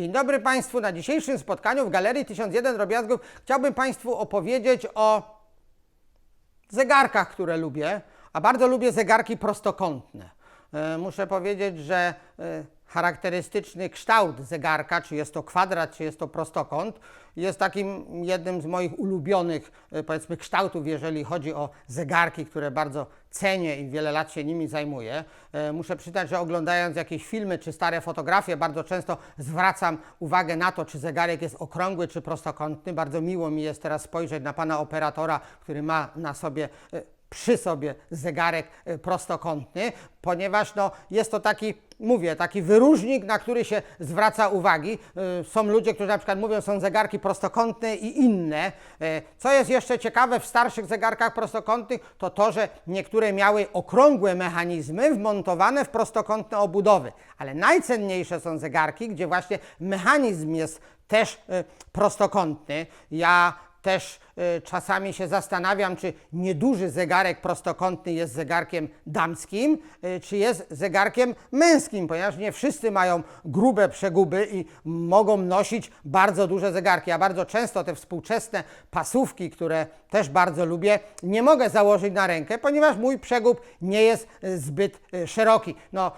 Dzień dobry Państwu. Na dzisiejszym spotkaniu w Galerii 1001 Drobiazgów chciałbym Państwu opowiedzieć o zegarkach, które lubię, a bardzo lubię zegarki prostokątne. E, Muszę powiedzieć, że e, charakterystyczny kształt zegarka, czy jest to kwadrat, czy jest to prostokąt, jest takim jednym z moich ulubionych, e, powiedzmy, kształtów, jeżeli chodzi o zegarki, które bardzo cenię i wiele lat się nimi zajmuję. E, Muszę przyznać, że oglądając jakieś filmy czy stare fotografie, bardzo często zwracam uwagę na to, czy zegarek jest okrągły, czy prostokątny. Bardzo miło mi jest teraz spojrzeć na pana operatora, który ma na sobie e, przy sobie zegarek e, prostokątny, ponieważ no, jest to taki, mówię, taki wyróżnik, na który się zwraca uwagi. E, Są ludzie, którzy na przykład mówią, są zegarki prostokątne i inne. E, Co jest jeszcze ciekawe w starszych zegarkach prostokątnych, to to, że niektóre miały okrągłe mechanizmy wmontowane w prostokątne obudowy, ale najcenniejsze są zegarki, gdzie właśnie mechanizm jest też prostokątny. Ja też y, czasami się zastanawiam, czy nieduży zegarek prostokątny jest zegarkiem damskim, y, czy jest zegarkiem męskim, ponieważ nie wszyscy mają grube przeguby i mogą nosić bardzo duże zegarki. Ja bardzo często te współczesne pasówki, które też bardzo lubię, nie mogę założyć na rękę, ponieważ mój przegub nie jest y, zbyt szeroki. No,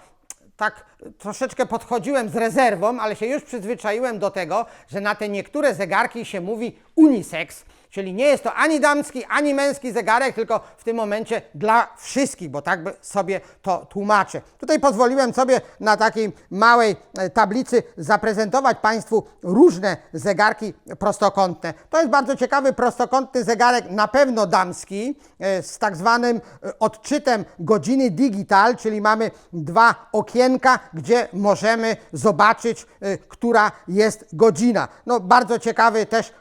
tak troszeczkę podchodziłem z rezerwą, ale się już przyzwyczaiłem do tego, że na te niektóre zegarki się mówi unisex, czyli nie jest to ani damski, ani męski zegarek, tylko w tym momencie dla wszystkich, bo tak sobie to tłumaczę. Tutaj pozwoliłem sobie na takiej małej e, tablicy zaprezentować Państwu różne zegarki prostokątne. To jest bardzo ciekawy prostokątny zegarek, na pewno damski, e, z tak zwanym e, odczytem godziny digital, czyli mamy dwa okienka, gdzie możemy zobaczyć, która jest godzina. No bardzo ciekawy też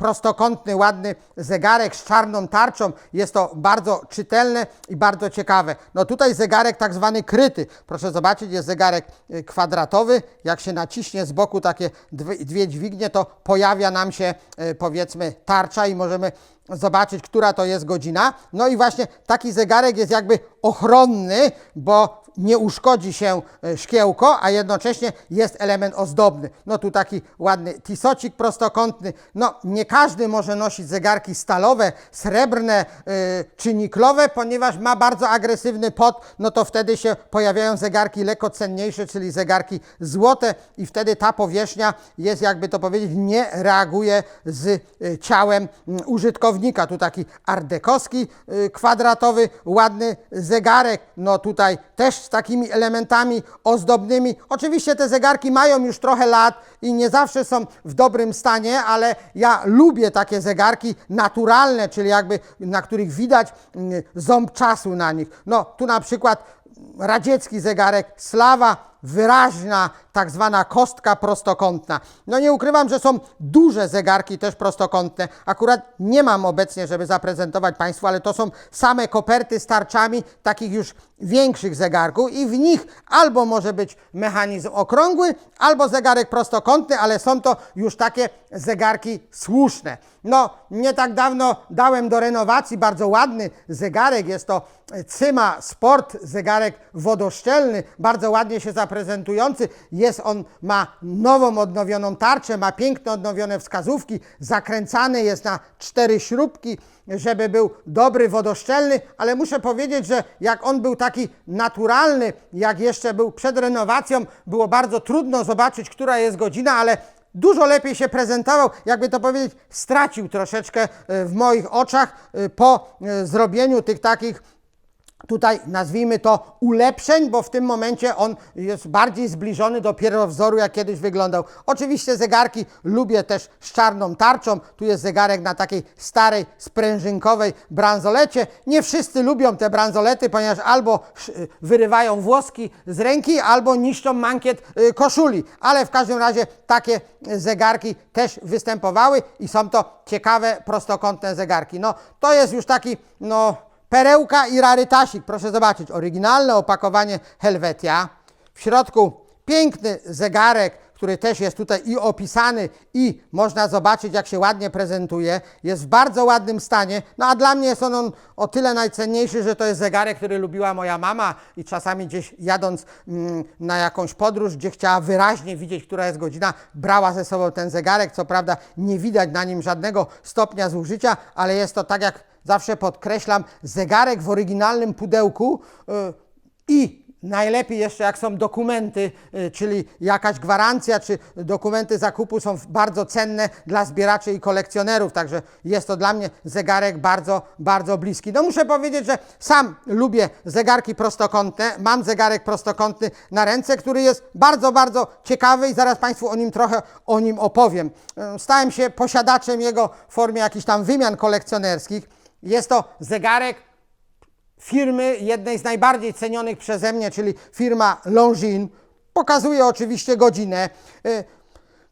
prostokątny, ładny zegarek z czarną tarczą. Jest to bardzo czytelne i bardzo ciekawe. No tutaj zegarek tak zwany kryty. Proszę zobaczyć, jest zegarek y, kwadratowy. Jak się naciśnie z boku takie dwie, dźwignie, to pojawia nam się y, powiedzmy tarcza i możemy zobaczyć, która to jest godzina. No i właśnie taki zegarek jest jakby ochronny, bo nie uszkodzi się e, szkiełko, a jednocześnie jest element ozdobny. No tu taki ładny tisocik prostokątny. No nie każdy może nosić zegarki stalowe, srebrne yy, czy niklowe, ponieważ ma bardzo agresywny pot, no to wtedy się pojawiają zegarki lekko cenniejsze, czyli zegarki złote i wtedy ta powierzchnia jest, jakby to powiedzieć, nie reaguje z y, ciałem użytkownika. Tu taki ardekowski kwadratowy, ładny zegarek, no tutaj też takimi elementami ozdobnymi. Oczywiście te zegarki mają już trochę lat i nie zawsze są w dobrym stanie, ale ja lubię takie zegarki naturalne, czyli jakby na których widać mm, ząb czasu na nich. No tu na przykład radziecki zegarek Slawa, wyraźna tak zwana kostka prostokątna. No nie ukrywam, że są duże zegarki też prostokątne. Akurat nie mam obecnie, żeby zaprezentować Państwu, ale to są same koperty z tarczami takich już większych zegarków i w nich albo może być mechanizm okrągły, albo zegarek prostokątny, ale są to już takie zegarki słuszne. No, nie tak dawno dałem do renowacji bardzo ładny zegarek. Jest to Cyma Sport, zegarek wodoszczelny, bardzo ładnie się zaprezentujący. Jest on, ma nową, odnowioną tarczę, ma piękne, odnowione wskazówki, zakręcany jest na cztery śrubki, żeby był dobry, wodoszczelny, ale muszę powiedzieć, że jak on był taki naturalny, jak jeszcze był przed renowacją, było bardzo trudno zobaczyć, która jest godzina, ale dużo lepiej się prezentował, jakby to powiedzieć, stracił troszeczkę e, w moich oczach e, po e, zrobieniu tych takich tutaj nazwijmy to ulepszeń, bo w tym momencie on jest bardziej zbliżony do pierwowzoru, jak kiedyś wyglądał. Oczywiście zegarki lubię też z czarną tarczą. Tu jest zegarek na takiej starej, sprężynkowej bransolecie. Nie wszyscy lubią te bransolety, ponieważ albo sz- wyrywają włoski z ręki, albo niszczą mankiet y, koszuli. Ale w każdym razie takie zegarki też występowały i są to ciekawe, prostokątne zegarki. No, to jest już taki, no, Perełka i rarytasik, proszę zobaczyć, oryginalne opakowanie Helvetia. W środku piękny zegarek, który też jest tutaj i opisany, i można zobaczyć, jak się ładnie prezentuje. Jest w bardzo ładnym stanie. No a dla mnie jest on, on o tyle najcenniejszy, że to jest zegarek, który lubiła moja mama i czasami gdzieś jadąc mm, na jakąś podróż, gdzie chciała wyraźnie widzieć, która jest godzina, brała ze sobą ten zegarek. Co prawda nie widać na nim żadnego stopnia zużycia, ale jest to tak jak zawsze podkreślam, zegarek w oryginalnym pudełku yy, i najlepiej jeszcze jak są dokumenty, yy, czyli jakaś gwarancja, czy dokumenty zakupu są bardzo cenne dla zbieraczy i kolekcjonerów, także jest to dla mnie zegarek bardzo, bardzo bliski. No muszę powiedzieć, że sam lubię zegarki prostokątne, mam zegarek prostokątny na ręce, który jest bardzo, bardzo ciekawy i zaraz Państwu o nim trochę o nim opowiem. Yy, Stałem się posiadaczem jego w formie jakichś tam wymian kolekcjonerskich. Jest to zegarek firmy jednej z najbardziej cenionych przeze mnie, czyli firma Longines. Pokazuje oczywiście godzinę.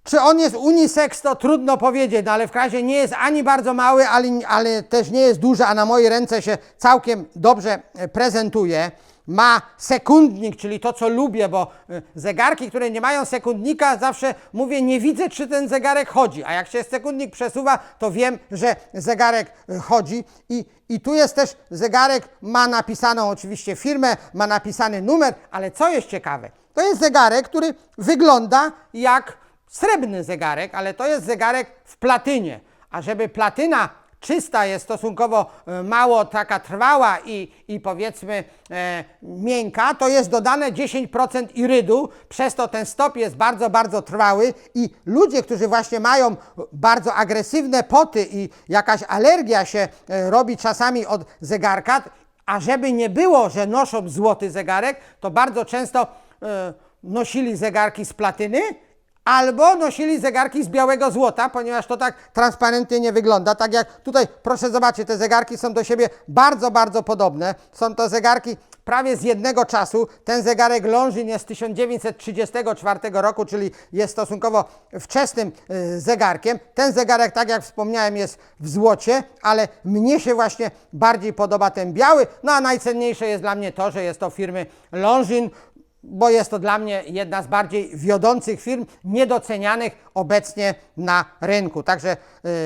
Czy on jest unisex, to trudno powiedzieć, no ale w razie nie jest ani bardzo mały, ale, ale też nie jest duży, a na mojej ręce się całkiem dobrze e, prezentuje. Ma sekundnik, czyli to, co lubię, bo y, zegarki, które nie mają sekundnika, zawsze mówię, nie widzę, czy ten zegarek chodzi. A jak się sekundnik przesuwa, to wiem, że zegarek y, chodzi. I, I tu jest też zegarek, ma napisaną oczywiście firmę, ma napisany numer, ale co jest ciekawe, to jest zegarek, który wygląda jak srebrny zegarek, ale to jest zegarek w platynie. A żeby platyna czysta jest stosunkowo e, mało taka trwała i, i powiedzmy e, miękka, to jest dodane 10% irydu, przez to ten stop jest bardzo, bardzo trwały i ludzie, którzy właśnie mają bardzo agresywne poty i jakaś alergia się e, robi czasami od zegarka, a żeby nie było, że noszą złoty zegarek, to bardzo często e, nosili zegarki z platyny, albo nosili zegarki z białego złota, ponieważ to tak transparentnie nie wygląda. Tak jak tutaj, proszę zobaczyć, te zegarki są do siebie bardzo, bardzo podobne. Są to zegarki prawie z jednego czasu. Ten zegarek Longines jest z 1934 roku, czyli jest stosunkowo wczesnym y, zegarkiem. Ten zegarek, tak jak wspomniałem, jest w złocie, ale mnie się właśnie bardziej podoba ten biały. No a najcenniejsze jest dla mnie to, że jest to firmy Longines, bo jest to dla mnie jedna z bardziej wiodących firm, niedocenianych obecnie na rynku. Także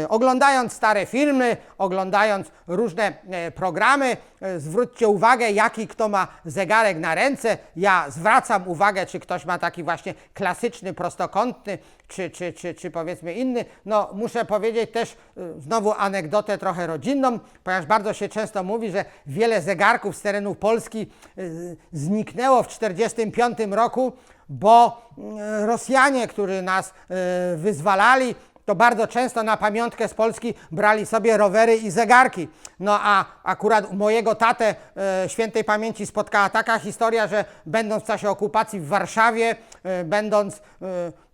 y, oglądając stare filmy, oglądając różne e, programy, zwróćcie uwagę, jaki kto ma zegarek na ręce. Ja zwracam uwagę, czy ktoś ma taki właśnie klasyczny, prostokątny, czy, czy, czy, czy powiedzmy inny. No muszę powiedzieć też y, znowu anegdotę trochę rodzinną, ponieważ bardzo się często mówi, że wiele zegarków z terenów Polski y, zniknęło w 1945 roku, bo y, Rosjanie, którzy nas wyzwalali, to bardzo często na pamiątkę z Polski brali sobie rowery i zegarki. No a akurat mojego tatę e, świętej pamięci spotkała taka historia, że będąc w czasie okupacji w Warszawie, e, będąc e,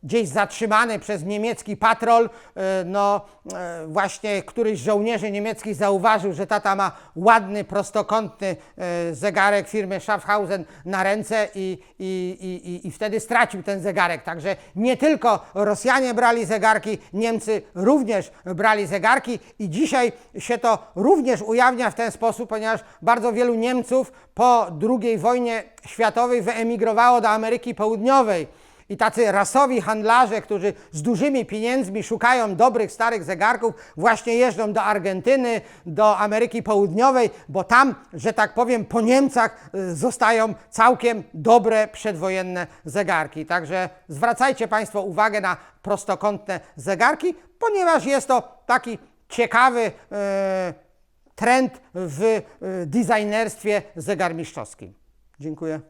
gdzieś zatrzymany przez niemiecki patrol, e, no e, właśnie któryś z żołnierzy niemieckich zauważył, że tata ma ładny, prostokątny e, zegarek firmy Schaffhausen na ręce i, i, i, i, i wtedy stracił ten zegarek. Także nie tylko Rosjanie brali zegarki, Niemcy również brali zegarki i dzisiaj się to również ujawnia w ten sposób, ponieważ bardzo wielu Niemców po II wojnie światowej wyemigrowało do Ameryki Południowej. I tacy rasowi handlarze, którzy z dużymi pieniędzmi szukają dobrych, starych zegarków, właśnie jeżdżą do Argentyny, do Ameryki Południowej, bo tam, że tak powiem, po Niemcach y, zostają całkiem dobre przedwojenne zegarki. Także zwracajcie Państwo uwagę na prostokątne zegarki, ponieważ jest to taki ciekawy y, trend w y, designerstwie zegarmistrzowskim. Dziękuję.